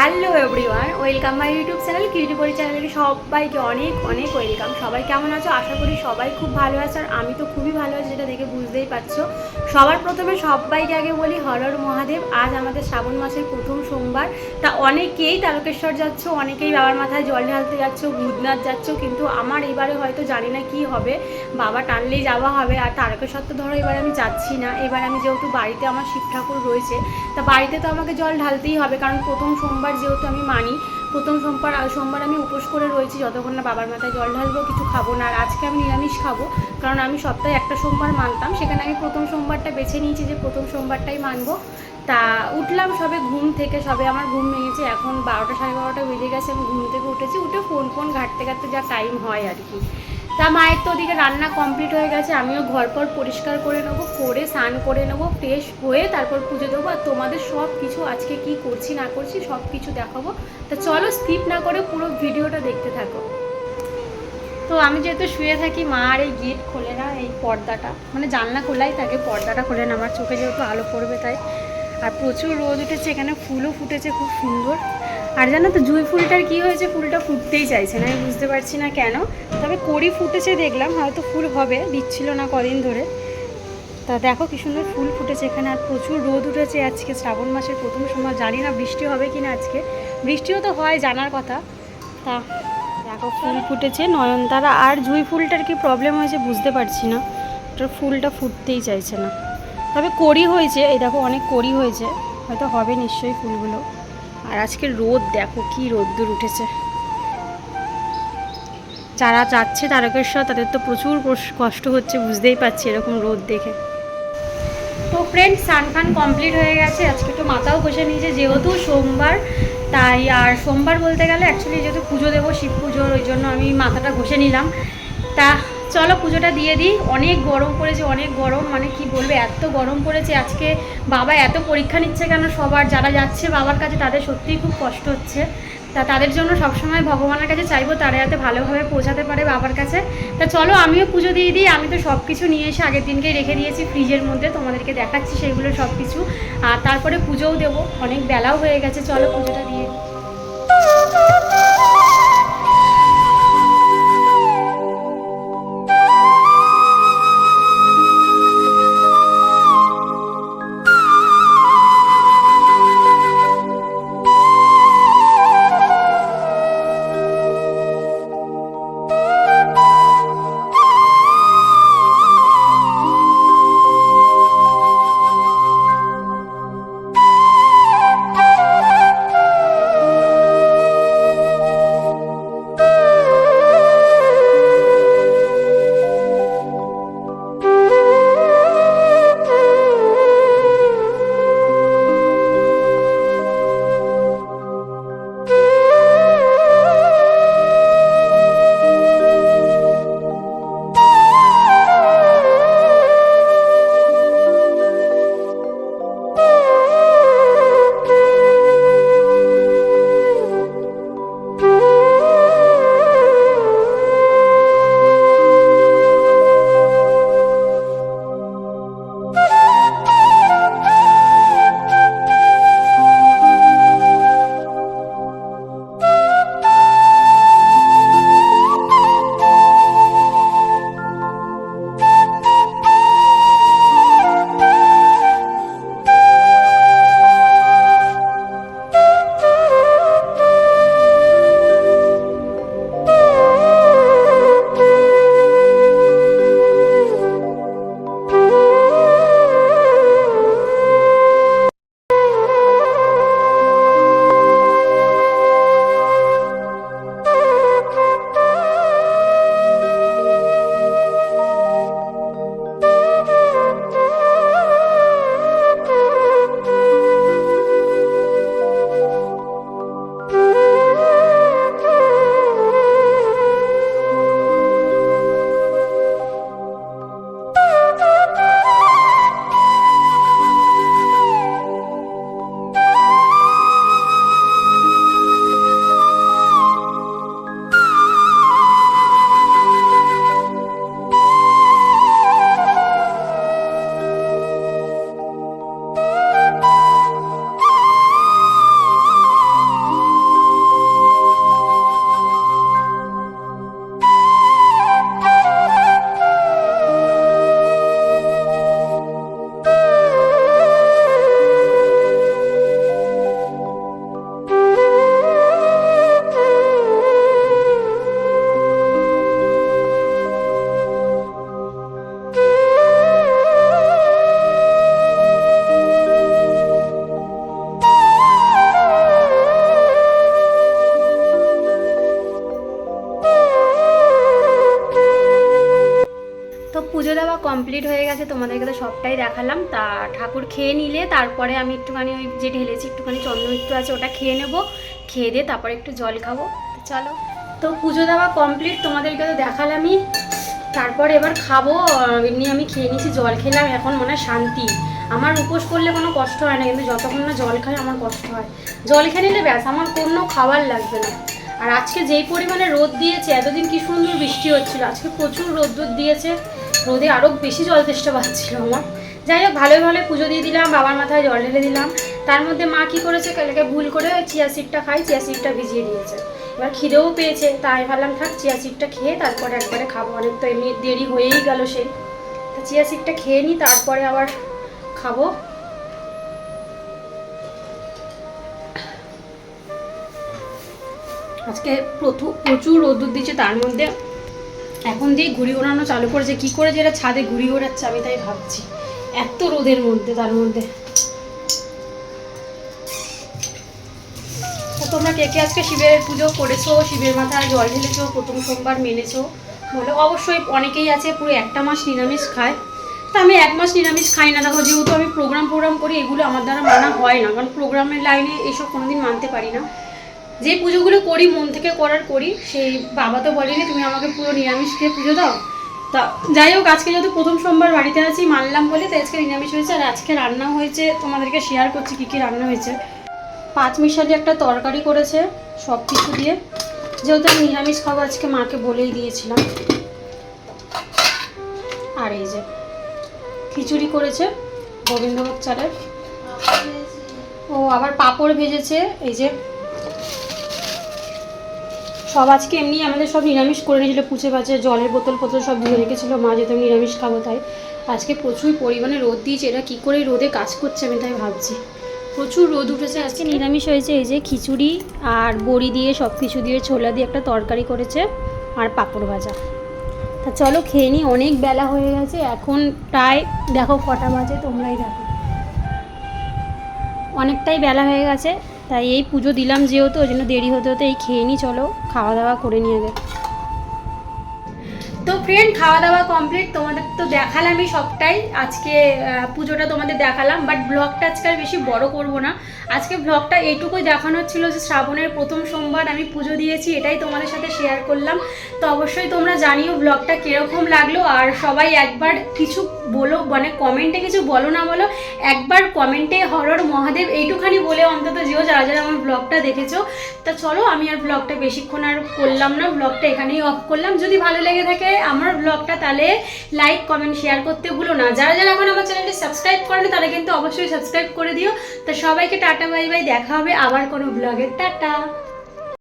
Hello everyone welcome my YouTube channel cutie Pari চ্যানেলে সবাইকে অনেক অনেক ওয়েলকাম সবাই কেমন আছো? আশা করি সবাই খুব ভালো আছে আর আমি তো খুবই ভালো আছি, যেটা দেখে বুঝতেই পারছ। সবার প্রথমে সবাইকে আগে বলি হরর মহাদেব, আজ আমাদের শ্রাবণ মাসের প্রথম সোমবার। তা অনেকেই তারকেশ্বর যাচ্ছ, অনেকেই বাবার মাথায় জল ঢালতে যাচ্ছ, ভূতনাথ যাচ্ছ, কিন্তু আমার এবারে হয়তো জানি না কি হবে। বাবা টানলেই যাওয়া হবে, আর তারকেশ্বর তো ধরো এবার আমি যাচ্ছি না। এবার আমি যেহেতু বাড়িতে আমার শিব ঠাকুর রয়েছে, তা বাড়িতে তো আমাকে জল ঢালতেই হবে, কারণ প্রথম সোমবার যেহেতু আমি মানি, প্রথম সোমবার সোমবার আমি উপোস করে রয়েছি, যতক্ষণ না বাবার মাথায় জল ঢালবো, কিছু খাব না। আর আজকে আমি নিরামিষ খাব, কারণ আমি সপ্তাহে একটা সোমবার মানতাম। সেখানে আমি প্রথম সোমবারটা বেছে নিয়েছি যে প্রথম সোমবারটাই মানবো। তা উঠলাম সবে ঘুম থেকে, সবে আমার ঘুম ভেঙেছে। এখন বারোটা সাড়ে বারোটা বেজে গেছে, আমি ঘুম থেকে উঠেছি। উঠে ফোন ফোন ঘাটতে ঘাটতে যা টাইম হয় আর কি। তা মায়ের তো ওদিকে রান্না কমপ্লিট হয়ে গেছে, আমিও ঘর পর পরিষ্কার করে নেব, করে স্নান করে নেব ফ্রেশ হয়ে তারপর পুজো দেবো, আর তোমাদের সব কিছু আজকে কি করছি না করছি সব কিছু দেখাবো। তা চলো স্কিপ না করে পুরো ভিডিওটা দেখতে থাকো। তো আমি যেহেতু শুয়ে থাকি, মা আর এই গেট খোলে না, এই পর্দাটা। মানে জানলা খোলাই থাকে, পর্দাটা খোলে না, আমার চোখে যেহেতু আলো পড়বে তাই। আর প্রচুর রোদ উঠেছে, এখানে ফুলও ফুটেছে, খুব সুন্দর। আর জানো তো, জুঁই ফুলটার কি হয়েছে? ফুলটা ফুটতেই চাইছে না, আমি বুঝতে পারছি না কেন। তবে কড়ি ফুটেছে, দেখলাম, হয়তো ফুল হবে, দিচ্ছিল না কদিন ধরে। তা দেখো কি সুন্দর ফুল ফুটেছে এখানে, আর প্রচুর রোদ উঠেছে আজকে, শ্রাবণ মাসের প্রথম সময়। জানি না বৃষ্টি হবে কি না আজকে। বৃষ্টিও তো হয়, জানার কথা। তা দেখো, ফুল ফুটেছে, নয়নতারা। আর জুঁই ফুলটার কি প্রবলেম হয়েছে বুঝতে পারছি না। ওটার ফুলটা ফুটতেই চাইছে না। তবে কড়ি হয়েছে, এই দেখো, অনেক কড়ি হয়েছে। হয়তো হবে নিশ্চয়ই ফুলগুলো। আর আজকে রোদ, দেখো কি রোদ্দুর উঠেছে। যারা যাচ্ছে তারকেশ্বর, তাদের তো প্রচুর কষ্ট হচ্ছে, বুঝতেই পারছি এরকম রোদ দেখে। তো ফ্রেন্ড স্নান ফান কমপ্লিট হয়ে গেছে। আজকে তো মাথাও ঘষে নিয়েছে, যেহেতু সোমবার, তাই আর সোমবার বলতে গেলে অ্যাকচুয়ালি যেহেতু পুজো দেবো, শিব পুজোর, ওই জন্য আমি মাথাটা ঘষে নিলাম। তা চলো পুজোটা দিয়ে দিই। অনেক গরম পড়েছে, অনেক গরম। মানে কি বলবে, এত গরম পড়েছে আজকে। বাবা এত পরীক্ষা নিচ্ছে কেন সবার? যারা যাচ্ছে বাবার কাছে, তাদের সত্যিই খুব কষ্ট হচ্ছে। তা তাদের জন্য সবসময় ভগবানের কাছে চাইব, তারা যাতে ভালোভাবে পৌঁছাতে পারে বাবার কাছে। তা চলো আমিও পুজো দিয়ে দিই। আমি তো সব কিছু নিয়ে এসে আগের দিনকেই রেখে দিয়েছি ফ্রিজের মধ্যে। তোমাদেরকে দেখাচ্ছি সেগুলো সব কিছু আর তারপরে পুজোও দেবো। অনেক বেলাও হয়ে গেছে। চলো পুজোটা দিয়ে কমপ্লিট হয়ে গেছে, তোমাদেরকে তো সবটাই দেখালাম। তা ঠাকুর খেয়ে নিলে, তারপরে আমি একটুখানি ওই যে ঢেলেছি একটুখানি চন্দন আছে, ওটা খেয়ে নেব। খেয়ে দিয়ে তারপরে একটু জল খাব। চলো। তো পুজো দেওয়া কমপ্লিট তোমাদেরকে তো দেখালামই। তারপর এবার খাব এমনি আমি খেয়ে নিয়েছি, জল খেলাম, এখন মনে হয় শান্তি। আমার উপোস করলে কোনো কষ্ট হয় না, কিন্তু যতক্ষণ না জল খাই আমার কষ্ট হয়। জল খেয়ে নিলে ব্যাস, আমার কোনো খাবার লাগবে না। আর আজকে যেই পরিমাণে রোদ দিয়েছে, এতদিন কি সুন্দর বৃষ্টি হচ্ছিল, আজকে প্রচুর রোদ দিয়েছে। রোদে আরও বেশি জল তেষ্টা পাচ্ছিল আমার। যাই হোক, ভালোই ভালো পুজো দিয়ে দিলাম, বাবার মাথায় জল ঢেলে দিলাম। তার মধ্যে মা কী করেছে, কালকে ভুল করে চিয়া সিডটা খাই, চিয়া সিডটা ভিজিয়ে দিয়েছে। এবার খিদেও পেয়েছে, তাই ভাবলাম থাক, চিয়া সিডটা খেয়ে তারপরে একবারে খাব। অনেক তো এমনি দেরি হয়েই গেল সেই। তা চিয়া সিডটা খেয়ে নিই তারপরে আবার খাব। আজকে প্রচুর রোদ্দুর দিচ্ছে, তার মধ্যে এখন দিয়ে ঘুড়ি ওড়ানো চালু করেছে কি করে যে এরা ছাদে ঘুড়ি ওড়াচ্ছে, আমি তাই ভাবছি। এত রোদের মধ্যে, তার মধ্যে। তোমরা কে কে আজকে শিবের পুজো করেছ? শিবের মাথায় জল ঢেলেছো, প্রথম সোমবার মেনেছো? বলে, অবশ্যই অনেকেই আছে, পুরো একটা মাস নিরামিষ খায়। তা আমি এক মাস নিরামিষ খাই না। দেখো, যেহেতু আমি প্রোগ্রাম প্রোগ্রাম করি, এগুলো আমার দ্বারা মানা হয় না। কারণ প্রোগ্রামের লাইনে এসব কোনোদিন মানতে পারি না। যে পুজোগুলো করি, মন থেকে করার করি, সেই বাবা তো বলেনি, তুমি আমাকে পুরো নিরামিষ খেয়ে পুজো দাও। তা যাই হোক, আজকে যেহেতু প্রথম সোমবার বাড়িতে আছি, মানলাম বলে, তাই আজকে নিরামিষ হয়েছে। আর আজকে রান্না হয়েছে, তোমাদেরকে শেয়ার করছি কী কী রান্না হয়েছে। পাঁচ মিশালি একটা তরকারি করেছে, সব কিছু দিয়ে। যেহেতু আমি নিরামিষ খাব, আজকে মাকে বলেই দিয়েছিলাম। আর এই যে, খিচুড়ি করেছে গোবিন্দভোগ চালের। ও আবার পাঁপড় ভেজেছে, এই যে সব আজকে এমনি আমাদের সব নিরামিষ করে নিয়েছিল পুচে পাচে জলের বোতল ফোতল সব ধুয়ে রেখেছিল। মা যেহেতু নিরামিষ খাব তাই আজকে প্রচুর পরিমাণে রোদ দিয়েছে। এটা কী করে রোদে কাজ করছে আমি তাই ভাবছি। প্রচুর রোদ উঠেছে আজকে নিরামিষ হয়েছে এই যে খিচুড়ি আর বড়ি দিয়ে সব কিছু দিয়ে ছোলা দিয়ে একটা তরকারি করেছে আর পাঁপড় ভাজা। তা চলো খেয়ে নিই অনেক বেলা হয়ে গেছে এখন প্রায় দেখো কটা বাজে তোমরাই দেখো। অনেকটাই বেলা হয়ে গেছে তাই এই পুজো দিলাম যেহেতু, ওই জন্য দেরি হতে হতে এই খেয়ে নিই চলো খাওয়া দাওয়া করে নিয়ে তো ফ্রেন্ড খাওয়া দাওয়া কমপ্লিট তোমাদের তো দেখালামই সবটাই। আজকে পুজোটা তোমাদের দেখালাম বাট ব্লগটা আজকে আর বেশি বড় করব না। আজকে ব্লগটা এইটুকুই দেখানোর ছিল যে শ্রাবণের প্রথম সোমবার আমি পুজো দিয়েছি, এটাই তোমাদের সাথে শেয়ার করলাম। তো অবশ্যই তোমরা জানিও ব্লগটা কীরকম লাগল, আর সবাই একবার কিছু বলো মানে কমেন্টে কিছু বলো না বলো, একবার কমেন্টে হরর মহাদেব এইটুখানি বলে অন্তত যেও, যারা যারা আমার ব্লগটা দেখেছ। তা চলো, আমি আর ব্লগটা বেশিক্ষণ আর করলাম না ব্লগটা এখানেই অফ করলাম। যদি ভালো লেগে থাকে আমার ব্লগটা তাহলে লাইক কমেন্ট শেয়ার করতে ভুলো না। যারা যারা এখন আমার চ্যানেলটি সাবস্ক্রাইব করেনি, তারা কিন্তু অবশ্যই সাবস্ক্রাইব করে দিও। তা সবাইকে টাটা বাই বাই দেখা হবে আবার কোনো ব্লগের টাটা!